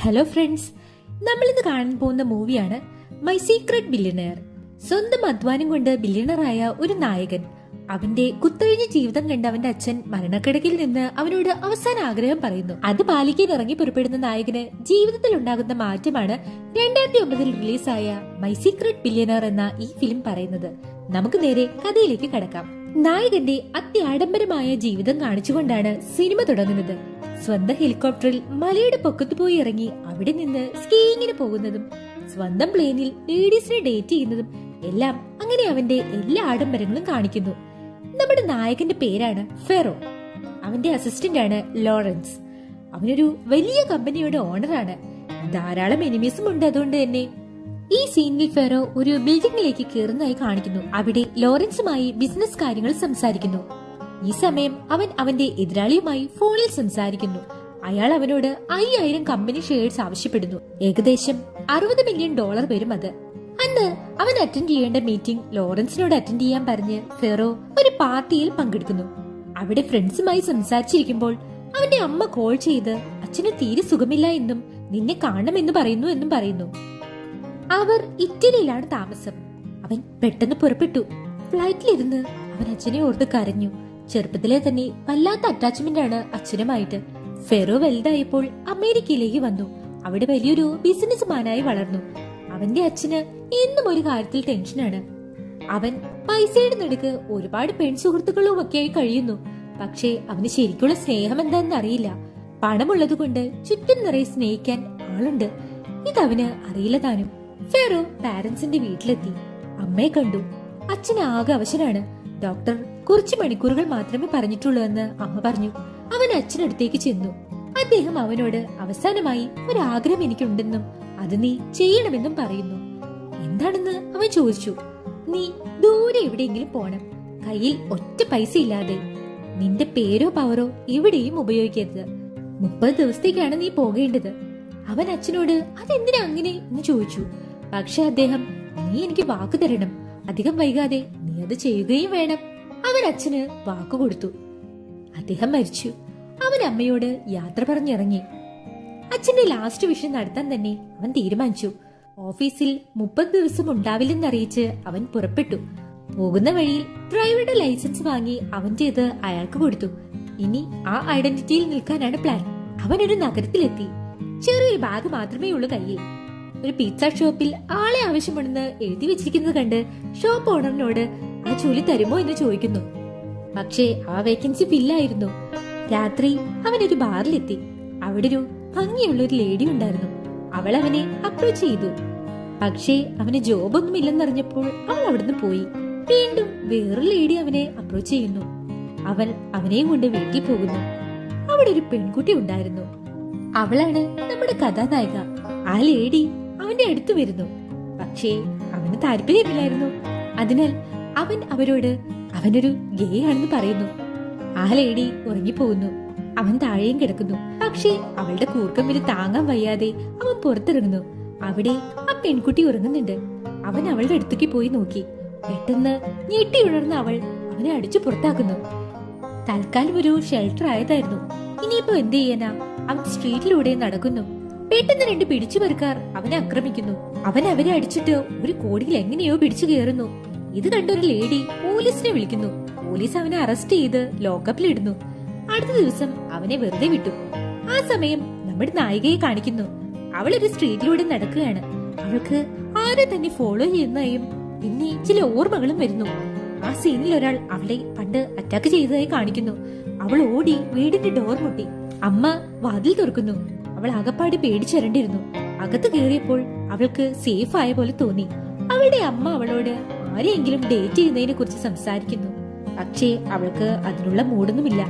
Hello friends നമ്മൾ ഇന്ന് കാണാൻ പോകുന്ന മൂവിയാണ് മൈ സീക്രട്ട് ബില്യണയർ സ്വന്തം അധ്വാനം കൊണ്ട് ബില്യണറായ ഒരു നായകൻ. അവന്റെ കുത്തഴിഞ്ഞ ജീവിതം കണ്ട അവന്റെ അച്ഛൻ മരണക്കിടക്കിൽ നിന്ന് അവനോട് അവസാന ആഗ്രഹം പറയുന്നു. അത് പാലിക്കാൻ ഇറങ്ങി പുറപ്പെടുന്ന നായകന് ജീവിതത്തിൽ ഉണ്ടാകുന്ന മാറ്റമാണ് രണ്ടായിരത്തി ഒമ്പതിൽ റിലീസായ മൈ സീക്രട്ട് ബില്യണർ എന്ന ഈ ഫിലിം പറയുന്നത്. നമുക്ക് നേരെ കഥയിലേക്ക് കടക്കാം. നായകന്റെ അത്യാഡംബരമായ ജീവിതം കാണിച്ചുകൊണ്ടാണ് സിനിമ തുടങ്ങുന്നത്. സ്വന്തം ഹെലികോപ്റ്ററിൽ മലയുടെ പൊക്കത്ത് പോയി ഇറങ്ങി അവിടെ നിന്ന് സ്കീയിങ്ങിന് പോകുന്നതും സ്വന്തം പ്ലെയിനിൽ ലേഡീസിനെ ഡേറ്റ് ചെയ്യുന്നതും എല്ലാം അങ്ങനെ അവന്റെ എല്ലാ ആഡംബരങ്ങളും കാണിക്കുന്നു. നമ്മുടെ നായകന്റെ പേരാണ് ഫെറോ. അവന്റെ അസിസ്റ്റന്റ് ആണ് ലോറൻസ്. അവനൊരു വലിയ കമ്പനിയുടെ ഓണറാണ് ധാരാളം എനിമീസും ഉണ്ട് അതുകൊണ്ട് തന്നെ. ഈ സീനിൽ ഫെറോ ഒരു ബിൽഡിംഗിലേക്ക് കയറുന്നതായി കാണിക്കുന്നു. അവിടെ ലോറൻസുമായി ബിസിനസ് കാര്യങ്ങൾ സംസാരിക്കുന്നു. ഈ സമയം അവൻ അവന്റെ എതിരാളിയുമായി ഫോണിൽ സംസാരിക്കുന്നു. അയാൾ അവനോട് അയ്യായിരം കമ്പനി ഷെയർസ് ആവശ്യപ്പെടുന്നു. ഏകദേശം അറുപത് മില്യൺ ഡോളർ വരും അത്. അന്ന് അവൻ അറ്റൻഡ് ചെയ്യേണ്ട മീറ്റിംഗ് ലോറൻസിനോട് അറ്റൻഡ് ചെയ്യാൻ പറഞ്ഞ് ഫെറോ ഒരു പാർട്ടിയിൽ പങ്കെടുക്കുന്നു. അവിടെ ഫ്രണ്ട്സുമായി സംസാരിച്ചിരിക്കുമ്പോൾ അവന്റെ അമ്മ കോൾ ചെയ്ത് അച്ഛന് തീരെ സുഖമില്ല എന്നും നിന്നെ കാണണമെന്ന് പറയുന്നു എന്നും പറയുന്നു. അവർ ഇറ്റലിയിലാണ് താമസം. അവൻ പെട്ടെന്ന് പുറപ്പെട്ടു. ഫ്ലൈറ്റിലിരുന്ന് അവൻ അച്ഛനെ ഓർത്ത് കരഞ്ഞു. ചെറുപ്പത്തിലെ തന്നെ വല്ലാത്ത അറ്റാച്ച്മെന്റ് ആണ് അച്ഛനുമായിട്ട്. ഫെറോ വലുതായപ്പോൾ അമേരിക്കയിലേക്ക് വന്നു. അവിടെ വലിയൊരു ബിസിനസ്മാനായി വളർന്നു. അവന്റെ അച്ഛന് എന്നും ഒരു കാര്യത്തിൽ ടെൻഷനാണ് അവൻ പൈസയുടെ നടുക്ക് ഒരുപാട് പെൺസുഹൃത്തുക്കളും ഒക്കെയായി കഴിയുന്നു. പക്ഷേ അവന് ശരിക്കുള്ള സ്നേഹം എന്താണെന്ന് അറിയില്ല. പണമുള്ളത് കൊണ്ട് ചുറ്റും നിറയെ സ്നേഹിക്കാൻ ആളുണ്ട്. ഇതവന് അറിയില്ല താനും. ഫെറോ പാരന്റ്സിന്റെ വീട്ടിലെത്തി. അമ്മയെ കണ്ടു. അച്ഛൻ ആകെ അവശനാണ്. ഡോക്ടർ കുറച്ച് മണിക്കൂറുകൾ മാത്രമേ പറഞ്ഞിട്ടുള്ളൂ എന്ന് അമ്മ പറഞ്ഞു. അവൻ അച്ഛനടുത്തേക്ക് ചെന്നു. അദ്ദേഹം അവനോട് അവസാനമായി ഒരു ആഗ്രഹം എനിക്കുണ്ടെന്നും അത് നീ ചെയ്യണമെന്നും പറയുന്നു. എന്താണെന്ന് അവൻ ചോദിച്ചു. നീ ദൂരെ എവിടെയെങ്കിലും പോണം. കയ്യിൽ ഒറ്റ പൈസ ഇല്ലാതെ. നിന്റെ പേരോ പവറോ എവിടെയും ഉപയോഗിക്കരുത്. മുപ്പത് ദിവസത്തേക്കാണ് നീ പോകേണ്ടത്. അവൻ അച്ഛനോട് അതെന്തിനാ അങ്ങനെ എന്ന് ചോദിച്ചു. പക്ഷെ അദ്ദേഹം നീ എനിക്ക് വാക്കു തരണം. അധികം വൈകാതെ നീ അത് ചെയ്യുകയും വേണം. അവൻ അച്ഛന് വാക്ക് കൊടുത്തു. അദ്ദേഹം മരിച്ചു. അവൻ അമ്മയോട് യാത്ര പറഞ്ഞിറങ്ങി. അച്ഛന്റെ ലാസ്റ്റ് വിഷൻ നടത്താൻ തന്നെ അവൻ തീരുമാനിച്ചു. ഓഫീസിൽ മുപ്പത് ദിവസം ഉണ്ടാവില്ലെന്നറിയിച്ച് അവൻ പുറപ്പെട്ടു. പോകുന്ന വഴിയിൽ ഡ്രൈവറുടെ ലൈസൻസ് വാങ്ങി അവന്റേത് അയാൾക്ക് കൊടുത്തു. ഇനി ആ ഐഡന്റിറ്റിയിൽ നിൽക്കാനാണ് പ്ലാൻ. അവൻ ഒരു നഗരത്തിലെത്തി. ചെറിയൊരു ബാഗ് മാത്രമേ ഉള്ളൂ കയ്യിൽ. ഒരു പിസ്സ ഷോപ്പിൽ ആളെ ആവശ്യമുണ്ടെന്ന് എഴുതി വെച്ചിരിക്കുന്നത് കണ്ട് ഷോപ്പ് ഓണറിനോട് ആ ജോലി തരുമോ എന്ന് ചോദിക്കുന്നു. പക്ഷേ ആ വേക്കൻസി ഫില്ലായിരുന്നു രാത്രി അവൻ ഒരു ബാറിലെത്തി അവിടെ ഒരു ഭംഗിയുള്ള ഒരു ലേഡി ഉണ്ടായിരുന്നു. അവൾ അവനെ അപ്രോച്ച് ചെയ്തു. പക്ഷേ അവന് ജോബൊന്നും ഇല്ലെന്നറിഞ്ഞപ്പോൾ അവൾ അവിടുന്ന് പോയി. വീണ്ടും വേറൊരു ലേഡി അവനെ അപ്രോച്ച് ചെയ്യുന്നു. അവൻ അവനെയും കൊണ്ട് വീട്ടിൽ പോകുന്നു. അവിടെ ഒരു പെൺകുട്ടി ഉണ്ടായിരുന്നു. അവളാണ് നമ്മുടെ കഥാനായിക. ആ ലേഡി അവന്റെ അടുത്ത് വരുന്നു. പക്ഷേ അവന് താല്പര്യമില്ലായിരുന്നു. അതിനാൽ അവൻ അവരോട് അവനൊരു ഗേ ആണെന്ന് പറയുന്നു. ആ ലേഡി ഉറങ്ങിപ്പോകുന്നു. അവൻ താഴെയും കിടക്കുന്നു. പക്ഷേ അവളുടെ കൂർക്കം വില താങ്ങാൻ വയ്യാതെ അവൻ പുറത്തിറങ്ങുന്നു. അവിടെ ആ പെൺകുട്ടി ഉറങ്ങുന്നുണ്ട്. അവൻ അവളുടെ അടുത്തേക്ക് പോയി നോക്കി. പെട്ടെന്ന് ഞെട്ടി ഉണർന്ന അവൾ അവനെ അടിച്ചു പുറത്താക്കുന്നു. തൽക്കാലം ഒരു ഷെൽട്ടർ ആയതായിരുന്നു. ഇനിയിപ്പോ എന്ത് ചെയ്യാനാ? അവൻ സ്ട്രീറ്റിലൂടെ നടക്കുന്നു. പെട്ടെന്ന് രണ്ട് പിടിച്ചുപറിക്കാർ അവനെ ആക്രമിക്കുന്നു. അവൻ അവരെ അടിച്ചിട്ട് ഒരു കോടിയിൽ എങ്ങനെയോ പിടിച്ചു കയറുന്നു. ഇത് കണ്ടൊരു ലേഡി പോലീസിനെ വിളിക്കുന്നു. പോലീസ് അവനെ അറസ്റ്റ് ചെയ്ത് ലോക്കപ്പിലിടുന്നു അടുത്ത ദിവസം അവനെ വെറുതെ വിട്ടു. ആ സമയം നമ്മുടെ നായികയെ കാണിക്കുന്നു. അവൾ ഒരു സ്ട്രീറ്റിലൂടെ നടക്കുകയാണ്. അവൾക്ക് ആരെ തന്നെ ഫോളോ ചെയ്യുന്നതായും പിന്നെ ചില ഓർമ്മകളും വരുന്നു. ആ സീനിൽ ഒരാൾ അവളെ പണ്ട് അറ്റാക്ക് ചെയ്തതായി കാണിക്കുന്നു. അവൾ ഓടി വീടിന്റെ ഡോർ മുട്ടി. അമ്മ വാതിൽ തുറക്കുന്നു. അവൾ അകപ്പാടി പേടിച്ചിരണ്ടിരുന്നു. അകത്ത് കയറിയപ്പോൾ അവൾക്ക് സേഫ് ആയ പോലെ തോന്നി. അവളുടെ അമ്മ അവളോട് ആരെയെങ്കിലും ഡേറ്റ് ചെയ്യുന്നതിനെ കുറിച്ച് സംസാരിക്കുന്നു. പക്ഷേ അവൾക്ക് അതിനുള്ള മൂടൊന്നുമില്ല.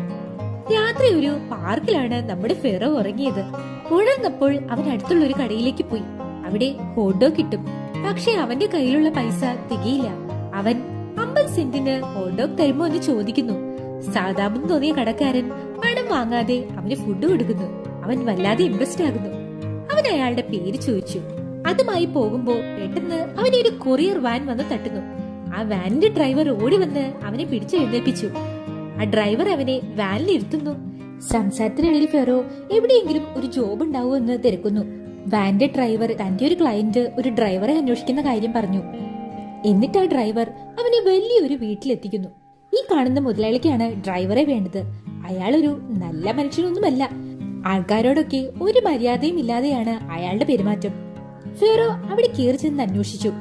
രാത്രി ഒരു പാർക്കിലാണ് നമ്മുടെ ഫെറോ ഉറങ്ങിയത്. ഉണർന്നപ്പോൾ അവൻ അടുത്തുള്ള ഒരു കടയിലേക്ക് പോയി. അവിടെ ഹോട്ട് കിട്ടും. പക്ഷേ അവന്റെ കയ്യിലുള്ള പൈസ തികയില്ല. അവൻ അമ്പത് സെന്റിന് ഹോട്ട് ഡോഗ് തരുമോ എന്ന് ചോദിക്കുന്നു. സാധാമെന്ന് തോന്നിയ കടക്കാരൻ പണം വാങ്ങാതെ അവന് ഫുഡ് കൊടുക്കുന്നു. അവൻ വല്ലാതെ ഇംപ്രസ്ഡ് ആകുന്നു. അവൻ അയാളുടെ പേര് ചോദിച്ചു. അതുമായി പോകുമ്പോ പെട്ടെന്ന് അവനെ ഒരു കൊറിയർ വാൻ വന്ന് തട്ടുന്നു. ആ വാനിന്റെ ഡ്രൈവർ ഓടി വന്ന് അവനെ പിടിച്ചെഴുന്നേൽപ്പിച്ചു ആ ഡ്രൈവർ അവനെ വാനിൽ ഇരുത്തുന്നു. സംസാരത്തിനിടയിൽ ഫെറോ എവിടെയെങ്കിലും ഒരു ജോബ് ഉണ്ടാവൂ എന്ന് തിരക്കുന്നു. വാന്റെ ഡ്രൈവർ തന്റെ ഒരു ക്ലയന്റ് ഒരു ഡ്രൈവറെ അന്വേഷിക്കുന്ന കാര്യം പറഞ്ഞു. എന്നിട്ട് ആ ഡ്രൈവർ അവനെ വലിയൊരു വീട്ടിലെത്തിക്കുന്നു. ഈ കാണുന്ന മുതലാളിക്കാണ് ഡ്രൈവറെ വേണ്ടത്. അയാളൊരു നല്ല മനുഷ്യനൊന്നുമല്ല. ആൾക്കാരോടൊക്കെ ഒരു മര്യാദയും ഇല്ലാതെയാണ് അയാളുടെ പെരുമാറ്റം. ഫെറോ അവിടെ കയറി ചെന്ന് അന്വേഷിച്ചു.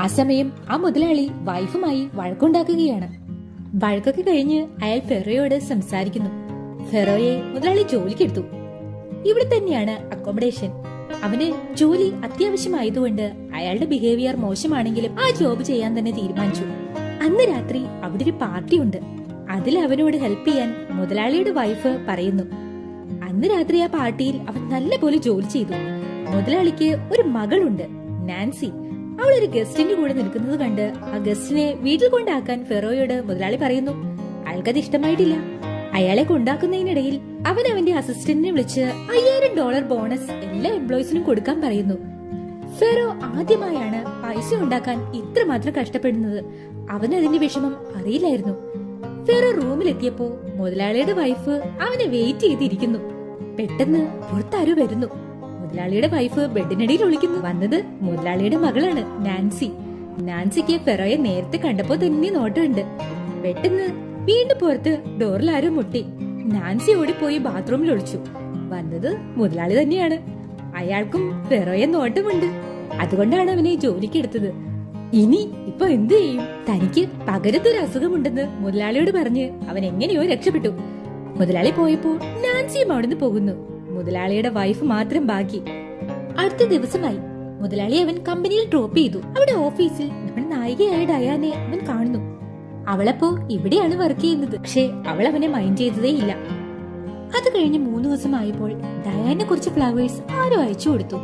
ആ സമയം ആ മുതലാളി വൈഫുമായി വഴക്കുണ്ടാക്കുകയാണ്. വഴക്കൊക്കെ കഴിഞ്ഞ് അയാൾ ഫെറോയോട് സംസാരിക്കുന്നു. ഫെറോയെ മുതലാളി ജോലിക്കെടുത്തു ഇവിടെ തന്നെയാണ് അക്കോമഡേഷൻ അവന് ജോലി അത്യാവശ്യമായതുകൊണ്ട് അയാളുടെ ബിഹേവിയർ മോശമാണെങ്കിലും ആ ജോബ് ചെയ്യാൻ തന്നെ തീരുമാനിച്ചു. അന്ന് രാത്രി അവിടെ ഒരു പാർട്ടി ഉണ്ട്. അതിൽ അവനോട് ഹെൽപ്പ് ചെയ്യാൻ മുതലാളിയുടെ വൈഫ് പറയുന്നു. അന്ന് രാത്രി ആ പാർട്ടിയിൽ അവൻ നല്ലപോലെ ജോലി ചെയ്തു. മുതലാളിക്ക് ഒരു മകളുണ്ട് നാൻസി. അവൾ ഒരു ഗസ്റ്റിന്റെ കൂടെ നിൽക്കുന്നത് കണ്ട് ആ ഗസ്റ്റിനെ വീട്ടിൽ കൊണ്ടാക്കാൻ ഫെറോയോട് മുതലാളി പറയുന്നു അയാൾക്കത് ഇഷ്ടമായിട്ടില്ല. അയാളെ കൊണ്ടാക്കുന്നതിനിടയിൽ അവൻ അവന്റെ അസിസ്റ്റന്റിനെ വിളിച്ച് അയ്യായിരം ഡോളർ ബോണസ് എല്ലാ എംപ്ലോയീസിനും കൊടുക്കാൻ പറയുന്നു. ഫെറോ ആദ്യമായാണ് പൈസ ഉണ്ടാക്കാൻ ഇത്രമാത്രം കഷ്ടപ്പെടുന്നത്. അവൻ അതിന്റെ വിഷമം അറിയില്ലായിരുന്നു. ഫെറോ റൂമിലെത്തിയപ്പോ മുതലാളിയുടെ വൈഫ് അവനെ വെയിറ്റ് ചെയ്തിരിക്കുന്നു. പെട്ടെന്ന് പുറത്താരോ വരുന്നു. മുതലാളിയുടെ വൈഫ് ബെഡിനടിയിൽ ഒളിക്കുന്നു. വന്നത് മുതലാളിയുടെ മകളാണ് നാൻസി. നാൻസിക്ക് ഫെറോയെ നേരത്തെ കണ്ടപ്പോ തന്നെ നോട്ടമുണ്ട്. പെട്ടെന്ന് വീണ്ടും പുറത്ത് ഡോറിൽ ആരും മുട്ടി. നാൻസി ഓടിപ്പോയി ബാത്റൂമിൽ ഒളിച്ചു. വന്നത് മുതലാളി തന്നെയാണ്. അയാൾക്കും ഫെറോയെ നോട്ടമുണ്ട്. അതുകൊണ്ടാണ് അവനെ ജോലിക്കെടുത്തത് ഇനി ഇപ്പൊ എന്തു ചെയ്യും? തനിക്ക് പകരത്തൊരു അസുഖമുണ്ടെന്ന് മുതലാളിയോട് പറഞ്ഞ് അവൻ എങ്ങനെയോ രക്ഷപ്പെട്ടു. മുതലാളി പോയപ്പോ നാൻസിയും അവിടുന്ന് പോകുന്നു. മുതലാളിയുടെ വൈഫ് മാത്രം ബാക്കി. അടുത്ത ദിവസമായി മുതലാളി അവൻ കമ്പനിയിൽ ഡ്രോപ്പ് ചെയ്തു. അവിടെ ഓഫീസിൽ നമ്മുടെ നായികയായ ഡയാനെ അവൻ കാണുന്നു. അവളപ്പോ ഇവിടെയാണ് വർക്ക് ചെയ്യുന്നത്. പക്ഷേ അവൾ അവനെ മൈൻഡ് ചെയ്തതേ ഇല്ല. അത് കഴിഞ്ഞ് മൂന്ന് ദിവസം ആയപ്പോൾ ഡയാനെ കുറിച്ച് ഫ്ലവേഴ്സ് ആരും അയച്ചു കൊടുത്തു.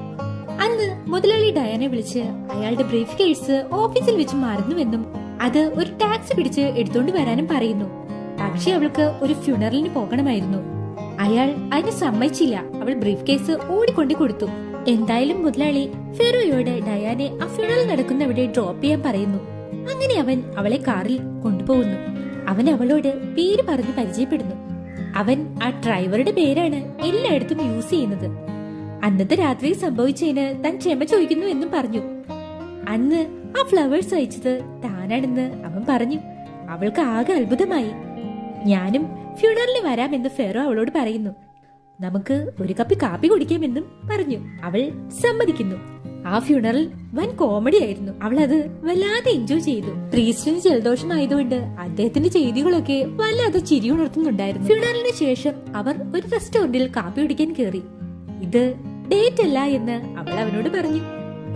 അന്ന് മുതലാളി ഡയാനെ വിളിച്ച് അയാളുടെ ബ്രീഫ് കേസ് ഓഫീസിൽ വെച്ച് മറന്നുവെന്നും അത് ഒരു ടാക്സി പിടിച്ച് എടുത്തോണ്ട് വരാനും പറയുന്നു. പക്ഷെ അവൾക്ക് ഒരു ഫ്യൂണറലിന് പോകണമായിരുന്നു. അയാൾ അതിന് സമ്മതിച്ചില്ല. അവൾ ബ്രീഫ് കേസ് ഓടിക്കൊണ്ടു കൊടുത്തു. എന്തായാലും മുതലാളി ഫെറോയോട് ഡയാനെ ആ ഫ്യൂണൽ നടക്കുന്നവിടെ ഡ്രോപ്പ് ചെയ്യാൻ പറയുന്നു. അങ്ങനെ അവൻ അവളെ കാറിൽ കൊണ്ടുപോകുന്നു. അവൻ അവളോട് പേര് പറഞ്ഞ് പരിചയപ്പെടുന്നു. അവൻ ആ ഡ്രൈവറുടെ പേരാണ് എല്ലായിടത്തും യൂസ് ചെയ്യുന്നത്. അന്നത്തെ രാത്രി സംഭവിച്ചതിന് താൻ ക്ഷമ ചോദിക്കുന്നു എന്നും പറഞ്ഞു. അന്ന് ആ ഫ്ലവേഴ്സ് അയച്ചത് താനാണെന്ന് അവൻ പറഞ്ഞു. അവൾക്ക് ആകെ അത്ഭുതമായി. ഞാനും ഫ്യൂണറലിന് വരാമെന്ന് ഫെറോ അവളോട് പറയുന്നു. നമുക്ക് ഒരു കപ്പ് കാപ്പി കുടിക്കാമെന്നും പറഞ്ഞു. അവൾ സമ്മതിക്കുന്നു. ആ ഫ്യൂണറൽ വൻ കോമഡി ആയിരുന്നു. അവൾ അത് വല്ലാതെ എൻജോയ് ചെയ്തു. പ്രീസ്റ്റിന് ജലദോഷം ആയതുകൊണ്ട് അദ്ദേഹത്തിന്റെ ചെയ്തികളൊക്കെ വല്ലാതെ ചിരി ഉണർത്തുന്നുണ്ടായിരുന്നു. ഫ്യൂണറലിന് ശേഷം അവർ ഒരു റെസ്റ്റോറന്റിൽ കാപ്പി കുടിക്കാൻ കയറി ഇത് ഡേറ്റ് അല്ല എന്ന് അവൾ അവനോട് പറഞ്ഞു.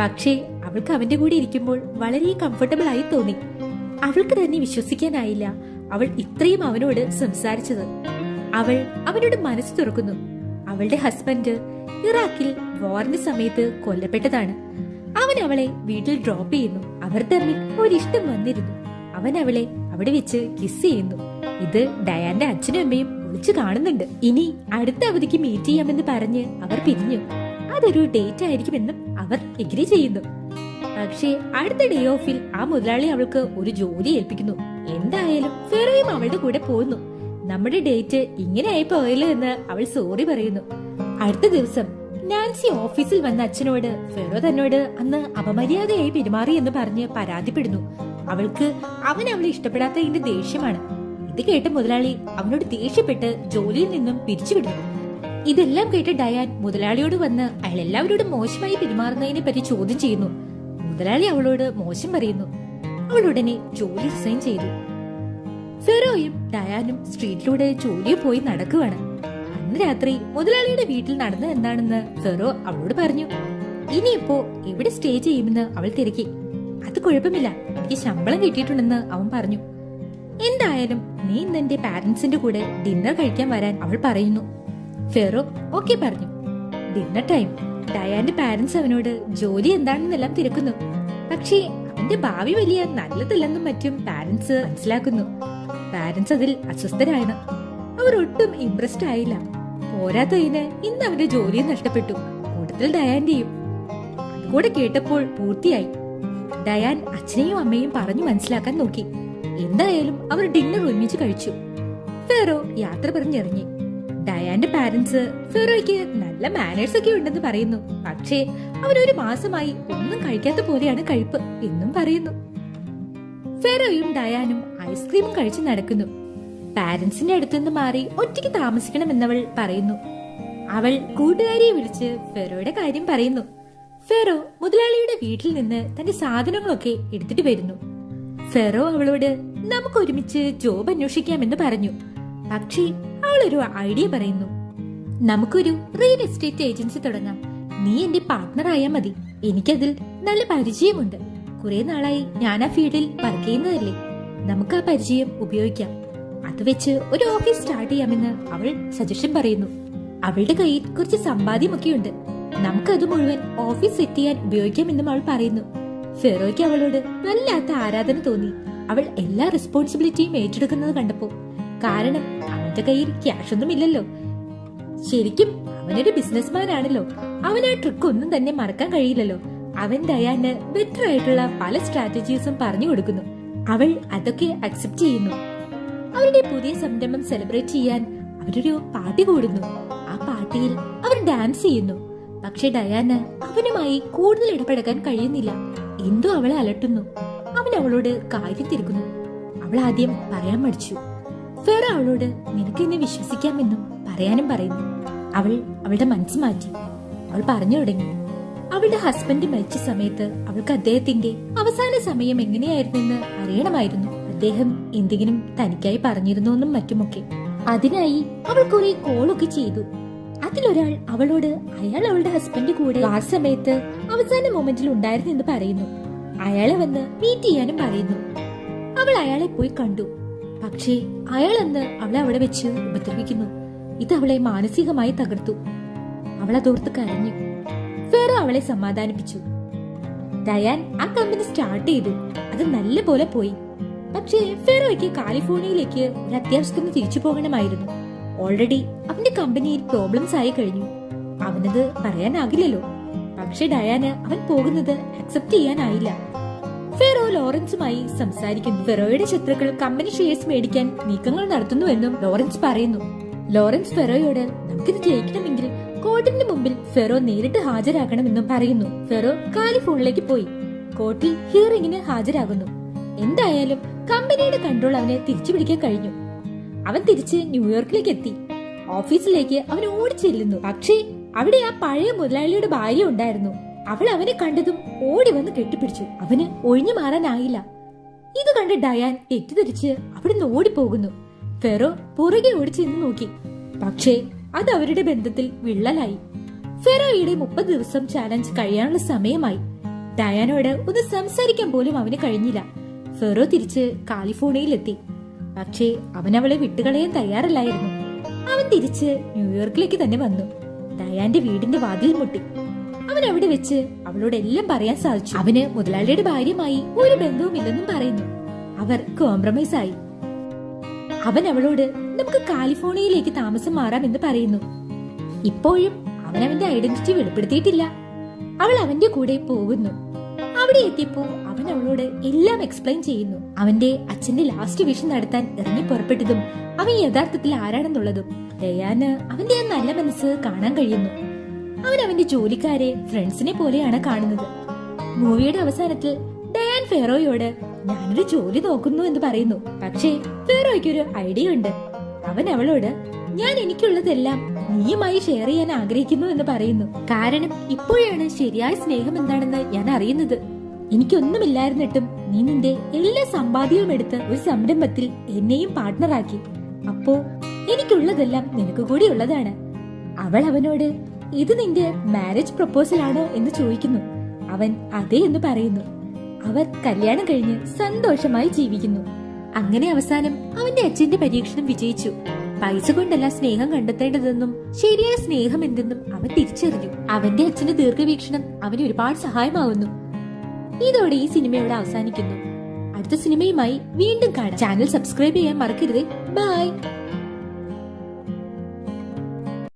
പക്ഷേ അവൾക്ക് അവന്റെ കൂടെ ഇരിക്കുമ്പോൾ വളരെ കംഫർട്ടബിൾ ആയി തോന്നി. അവൾക്ക് തന്നെ വിശ്വസിക്കാനായില്ല. അവൾ ഇത്രയും അവനോട് സംസാരിച്ചത്. അവൾ അവനോട് മനസ്സ് തുറക്കുന്നു. അവളുടെ ഹസ്ബൻഡ് ഇറാഖിൽ വാറിന്റെ സമയത്ത് കൊല്ലപ്പെട്ടതാണ്. അവൻ അവളെ വീട്ടിൽ ഡ്രോപ്പ് ചെയ്യുന്നു. അവർ തമ്മിൽ ഒരിഷ്ടം വന്നിരുന്നു. അവൻ അവളെ അവിടെ വെച്ച് കിസ് ചെയ്യുന്നു. ഇത് ഡയാന്റെ അച്ഛനും അമ്മയും ഒളിച്ചു കാണുന്നുണ്ട്. ഇനി അടുത്ത അവധിക്ക് മീറ്റ് ചെയ്യാമെന്ന് പറഞ്ഞ് അവർ പിരിഞ്ഞു. അതൊരു ഡേറ്റ് ആയിരിക്കുമെന്നും അവർ എഗ്രി ചെയ്യുന്നു. പക്ഷേ അടുത്ത ഡേ ഓഫിൽ ആ മുതലാളി അവൾക്ക് ഒരു ജോലി ഏൽപ്പിക്കുന്നു. എന്തായാലും ഫെറയും അവളുടെ കൂടെ പോകുന്നു നമ്മുടെ ഡേറ്റ് ഇങ്ങനെ ആയി പോയല്ലോ എന്ന് അവൾ സോറി പറയുന്നു. അടുത്ത ദിവസം നാൻസി ഓഫീസിൽ വന്ന അച്ഛനോട് ഫെറോ തന്നോട് അന്ന് അപമര്യാദയായി പെരുമാറി എന്ന് പറഞ്ഞ് പരാതിപ്പെടുന്നു. അവൾക്ക് അവൻ അവളെ ഇഷ്ടപ്പെടാത്തതിന്റെ ദേഷ്യമാണ്. ഇത് കേട്ട മുതലാളി അവനോട് ദേഷ്യപ്പെട്ട് ജോലിയിൽ നിന്നും പിരിച്ചുവിടുന്നു. ഇതെല്ലാം കേട്ട് ഡയാൻ മുതലാളിയോട് വന്ന് അയാൾ എല്ലാവരോടും മോശമായി പെരുമാറുന്നതിനെ പറ്റി ചോദ്യം ചെയ്യുന്നു. മുതലാളി അവളോട് മോശം പറയുന്നു. അവൾ ഉടനെ ജോലി റിസൈൻ ചെയ്തു. ഫെറോയും ഡയാനും സ്ട്രീറ്റിലൂടെ ജോലിയിൽ പോയി നടക്കുവാണ്. അന്ന് രാത്രി മുതലാളിയുടെ വീട്ടിൽ നടന്നത് എന്താണെന്ന് ഫെറോ അവളോട് പറഞ്ഞു. ഇനിയിപ്പോ എവിടെ സ്റ്റേ ചെയ്യുമെന്ന് അവൾ തിരക്കി. അത് കുഴപ്പമില്ല എനിക്ക് ശമ്പളം കിട്ടിയിട്ടുണ്ടെന്ന് അവൻ പറഞ്ഞു. എന്തായാലും നീ ഇന്ന് എന്റെ പാരന്റ്സിന്റെ കൂടെ ഡിന്നർ കഴിക്കാൻ വരാൻ അവൾ പറയുന്നു. ഫെറോ ഓക്കെ പറഞ്ഞു. ഡിന്നർ ടൈം ഡയാന്റെ പാരന്റ്സ് അവനോട് ജോലി എന്താണെന്നെല്ലാം തിരക്കുന്നു. പക്ഷേ അവന്റെ ഭാവി വലിയ നല്ലതല്ലെന്നും മറ്റും പാരന്റ്സ് മനസ്സിലാക്കുന്നു. പാരന്റ്സ് അതിൽ അസ്വസ്ഥരാണ്. അവർ ഒട്ടും ഇംപ്രസ്ഡ് ആയില്ല പോരാത്തതിന് ഇന്ന് അവന്റെ ജോലിയും നഷ്ടപ്പെട്ടു. കൂടുതൽ ഡയാന്റെയും അതുകൂടെ കേട്ടപ്പോൾ പൂർത്തിയായി. ഡയാൻ അച്ഛനെയും അമ്മയും പറഞ്ഞു മനസ്സിലാക്കാൻ നോക്കി. എന്തായാലും അവർ ഡിന്നർ ഒരുമിച്ച് കഴിച്ചു. ഫെറോ യാത്ര പറഞ്ഞിറങ്ങി. ഡയാന്റെ പാരന്റ്സ് ഫെറോയ്ക്ക് നല്ല മാനേഴ്സ് ഒക്കെ ഉണ്ടെന്ന് പറയുന്നു. പക്ഷേ അവരൊരു മാസമായി ഒന്നും കഴിക്കാത്ത പോലെയാണ് കഴിപ്പ് എന്നും പറയുന്നു. ഫെറോയും ഡയാനും ഐസ്ക്രീമും കഴിച്ച് നടക്കുന്നു. പാരന്റ്സിന്റെ അടുത്തുനിന്ന് മാറി ഒറ്റയ്ക്ക് താമസിക്കണമെന്നവൾ പറയുന്നു. അവൾ കൂട്ടുകാരിയെ വിളിച്ച് ഫെറോയുടെ കാര്യം പറയുന്നു. ഫെറോ മുതലാളിയുടെ വീട്ടിൽ നിന്ന് തന്റെ സാധനങ്ങളൊക്കെ എടുത്തിട്ട് വരുന്നു. ഫെറോ അവളോട് നമുക്ക് ഒരുമിച്ച് ജോബ് അന്വേഷിക്കാമെന്ന് പറഞ്ഞു. പക്ഷേ അവൾ ഒരു ഐഡിയ പറയുന്നു. നമുക്കൊരു റിയൽ എസ്റ്റേറ്റ് ഏജൻസി തുടങ്ങാം. നീ എന്റെ പാർട്ട്ണർ ആയാൽ മതി. എനിക്കതിൽ നല്ല പരിചയമുണ്ട്. കുറെ നാളായി ഞാൻ ആ ഫീൽഡിൽ വർക്ക് ചെയ്യുന്നതല്ലേ. നമുക്ക് ആ പരിചയം ഉപയോഗിക്കാം. അത് വെച്ച് ഒരു ഓഫീസ് സ്റ്റാർട്ട് ചെയ്യാമെന്ന് അവൾ സജഷൻ പറയുന്നു. അവളുടെ കയ്യിൽ കുറച്ച് സമ്പാദ്യമൊക്കെ ഉണ്ട്. സമ്പാദ്യമൊക്കെയുണ്ട് നമുക്കത് മുഴുവൻ ഓഫീസ് സെറ്റ് ചെയ്യാൻ ഉപയോഗിക്കാമെന്നും അവൾ പറയുന്നു. ഫെറോയ്ക്ക് അവളോട് വല്ലാത്ത ആരാധന തോന്നി. അവൾ എല്ലാ റെസ്പോൺസിബിലിറ്റിയും ഏറ്റെടുക്കുന്നത് കണ്ടപ്പോ കാരണം അവന്റെ കയ്യിൽ ക്യാഷ് ഒന്നും ഇല്ലല്ലോ. ശരിക്കും അവനൊരു ബിസിനസ്മാൻ ആണല്ലോ അവന് ആ ട്രിക്ക് ഒന്നും തന്നെ മറക്കാൻ കഴിയില്ലല്ലോ. അവൻ ഡയാന് ബെറ്റർ ആയിട്ടുള്ള പല സ്ട്രാറ്റജീസും പറഞ്ഞു കൊടുക്കുന്നു. അവൾ അതൊക്കെ അക്സെപ്റ്റ് ചെയ്യുന്നു. അവരുടെ പുതിയ സംരംഭം സെലിബ്രേറ്റ് ചെയ്യാൻ അവരൊരു പാർട്ടി കൂടുന്നു. ആ പാർട്ടിയിൽ അവർ ഡാൻസ് ചെയ്യുന്നു. പക്ഷെ ഡയാന് അവനുമായി കൂടുതൽ ഇടപെടക്കാൻ കഴിയുന്നില്ല. എന്തോ അവളെ അലട്ടുന്നു. അവൻ അവളോട് കാര്യം തിരുക്കുന്നു. അവൾ ആദ്യം പറയാൻ മടിച്ചു. ഫെറ അവളോട് നിനക്ക് എന്നെ വിശ്വസിക്കാമെന്നും പറയാനും പറയുന്നു. അവൾ അവളുടെ മനസ്സ് മാറ്റി. അവൾ പറഞ്ഞു തുടങ്ങി. അവളുടെ ഹസ്ബൻഡ് മരിച്ച സമയത്ത് അവൾക്ക് അദ്ദേഹത്തിന്റെ അവസാന സമയം എങ്ങനെയായിരുന്നെന്ന് അറിയണമായിരുന്നു. അദ്ദേഹം എന്തെങ്കിലും തനിക്കായി പറഞ്ഞിരുന്നു എന്നും മറ്റുമൊക്കെ. അതിനായി അവൾ കുറെ കോളൊക്കെ ചെയ്തു. അതിലൊരാൾ അവളോട് അയാൾ അവളുടെ ഹസ്ബൻഡ് കൂടെ ആ സമയത്ത് അവസാന മൊമെന്റിൽ ഉണ്ടായിരുന്നു എന്ന് പറയുന്നു. അയാളെ വന്ന് മീറ്റ് ചെയ്യാനും പറയുന്നു. അവൾ അയാളെ പോയി കണ്ടു. പക്ഷേ അയാൾ അന്ന് അവളെ അവിടെ വെച്ച് ഉപദ്രവിക്കുന്നു. ഇത് അവളെ മാനസികമായി തകർത്തു. അവളെ അതോർത്ത് കരഞ്ഞു. ഫെറോ അവളെ സമാധാനിപ്പിച്ചു. ഡയാൻ ആ കമ്പനി സ്റ്റാർട്ട് ചെയ്തു. അത് നല്ല പോലെ പോയി. പക്ഷേ ഫെറോയ്ക്ക് കാലിഫോർണിയയിലേക്ക് ഒരു അത്യാവശ്യത്തിന് തിരിച്ചു പോകണമായിരുന്നു. ഓൾറെഡി അവന്റെ കമ്പനിയിൽ പ്രോബ്ലംസ് ആയി കഴിഞ്ഞു. അവനത് പറയാനാകില്ലല്ലോ. പക്ഷെ ഡയാന് അവൻ പോകുന്നത് അക്സെപ്റ്റ് ചെയ്യാനായില്ല. ലോറൻസുമായി സംസാരിക്കുന്നു ഫെറോയുടെ ശത്രുക്കൾ കമ്പനി ഷെയർസ് മേടിക്കാൻ നീക്കങ്ങൾ നടത്തുന്നുവെന്നും ലോറൻസ് പറയുന്നു. ലോറൻസ് ഫെറോയോട് നമുക്കിത് ജയിക്കണമെങ്കിൽ കോർട്ടിന്റെ മുമ്പിൽ ഫെറോ നേരിട്ട് ഹാജരാകണമെന്നും പറയുന്നു. ഫെറോ കാലിഫോണിലേക്ക് പോയി. കോർട്ടിൽ ഹിയറിംഗിന് ഹാജരാകുന്നു. എന്തായാലും കമ്പനിയുടെ കൺട്രോൾ അവനെ തിരിച്ചു പിടിക്കാൻ കഴിഞ്ഞു. അവൻ തിരിച്ച് ന്യൂയോർക്കിലേക്ക് എത്തി. ഓഫീസിലേക്ക് അവൻ ഓടിച്ചെല്ലുന്നു. പക്ഷേ അവിടെ ആ പഴയ മുതലാളിയുടെ ഭാര്യ ഉണ്ടായിരുന്നു. അവൾ അവനെ കണ്ടതും ഓടി വന്ന് കെട്ടിപ്പിടിച്ചു. അവന് ഒഴിഞ്ഞു മാറാനായില്ല. ഇത് കണ്ട് ഡയാൻ തെറ്റിദ്ധരിച്ച് അവിടുന്ന് ഓടിപ്പോകുന്നു. ഫെറോ പുറകെ ഓടിച്ചെന്ന് ചെന്ന് നോക്കി. പക്ഷേ അത് അവരുടെ ബന്ധത്തിൽ വിള്ളലായി. ഫെറോയുടെ മുപ്പത് ദിവസം ചാലഞ്ച് കഴിയാനുള്ള സമയമായി. ഡയാനോട് ഒന്ന് സംസാരിക്കാൻ പോലും അവന് കഴിഞ്ഞില്ല. ഫെറോ തിരിച്ച് കാലിഫോർണിയയിലെത്തി. പക്ഷേ അവൻ അവളെ വിട്ടുകളയാൻ തയ്യാറല്ലായിരുന്നു. അവൻ തിരിച്ച് ന്യൂയോർക്കിലേക്ക് തന്നെ വന്നു. ഡയാന്റെ വീടിന്റെ വാതിൽ മുട്ടി. അവൻ അവിടെ വെച്ച്? അവളോട് എല്ലാം പറയാൻ സാധിച്ചു. അവന് മുതലാളിയുടെ ഭാര്യമായി ഒരു ബന്ധവുമില്ലെന്നും പറയുന്നു. അവർ കോംപ്രമൈസ് ആയി. അവൻ അവളോട് നമുക്ക് കാലിഫോർണിയയിലേക്ക് താമസം മാറാം എന്ന് പറയുന്നു. ഇപ്പോഴും അവൻ അവന്റെ ഐഡന്റിറ്റി വെളിപ്പെടുത്തിയിട്ടില്ല. അവൾ അവന്റെ കൂടെ പോകുന്നു. അവിടെ എത്തിയപ്പോ അവൻ അവളോട് എല്ലാം എക്സ്പ്ലെയിൻ ചെയ്യുന്നു. അവന്റെ അച്ഛന്റെ ലാസ്റ്റ് വിഷൻ നടത്താൻ ഇറങ്ങി പുറപ്പെട്ടതും അവൻ യഥാർത്ഥത്തിൽ ആരാണെന്നുള്ളതും. ഡയാന് അവന്റെ ആ നല്ല മനസ്സ് കാണാൻ കഴിയുന്നു. അവൻ അവന്റെ ജോലിക്കാരെ ഫ്രണ്ട്സിനെ പോലെയാണ് കാണുന്നത്. മൂവിയുടെ അവസാനത്തിൽ ഡയാൻ ഫെറോയോട് ഞാനൊരു ജോലി നോക്കുന്നു എന്ന് പറയുന്നു. പക്ഷേ ഫെറോയ്ക്ക് ഒരു ഐഡിയ ഉണ്ട്. അവൻ അവളോട് ഞാൻ എനിക്കുള്ളതെല്ലാം നീയുമായി ഷെയർ ചെയ്യാൻ ആഗ്രഹിക്കുന്നു എന്ന് പറയുന്നു. കാരണം ഇപ്പോഴാണ് ശരിയായ സ്നേഹം എന്താണെന്ന് ഞാൻ അറിയുന്നത്. എനിക്കൊന്നുമില്ലായിരുന്നിട്ടും നീ നിന്റെ എല്ലാ സമ്പാദ്യവും എടുത്ത് ഒരു സംരംഭത്തിൽ എന്നെയും പാർട്ട്ണറാക്കി അപ്പോ എനിക്കുള്ളതെല്ലാം നിനക്ക് കൂടി ഉള്ളതാണ്. അവൾ അവനോട് ഇത് നിന്റെ മാരേജ് പ്രപ്പോസൽ ആണോ എന്ന് ചോദിക്കുന്നു. അവൻ അതെ എന്ന് പറയുന്നു. അവർ കല്യാണം കഴിഞ്ഞ് സന്തോഷമായി ജീവിക്കുന്നു. അങ്ങനെ അവസാനം അവന്റെ അച്ഛന്റെ പരീക്ഷണം വിജയിച്ചു. പൈസ കൊണ്ടല്ല സ്നേഹം കണ്ടെത്തേണ്ടതെന്നും ശരിയായ സ്നേഹം എന്തെന്നും അവൻ തിരിച്ചറിഞ്ഞു. അവന്റെ അച്ഛന്റെ ദീർഘവീക്ഷണം അവന് ഒരുപാട് സഹായമാവുന്നു. ഇതോടെ ഈ സിനിമ ഇവിടെ അവസാനിക്കുന്നു. അടുത്ത സിനിമയുമായി വീണ്ടും കാണാം. ചാനൽ സബ്സ്ക്രൈബ് ചെയ്യാൻ മറക്കരുത്. ബൈ.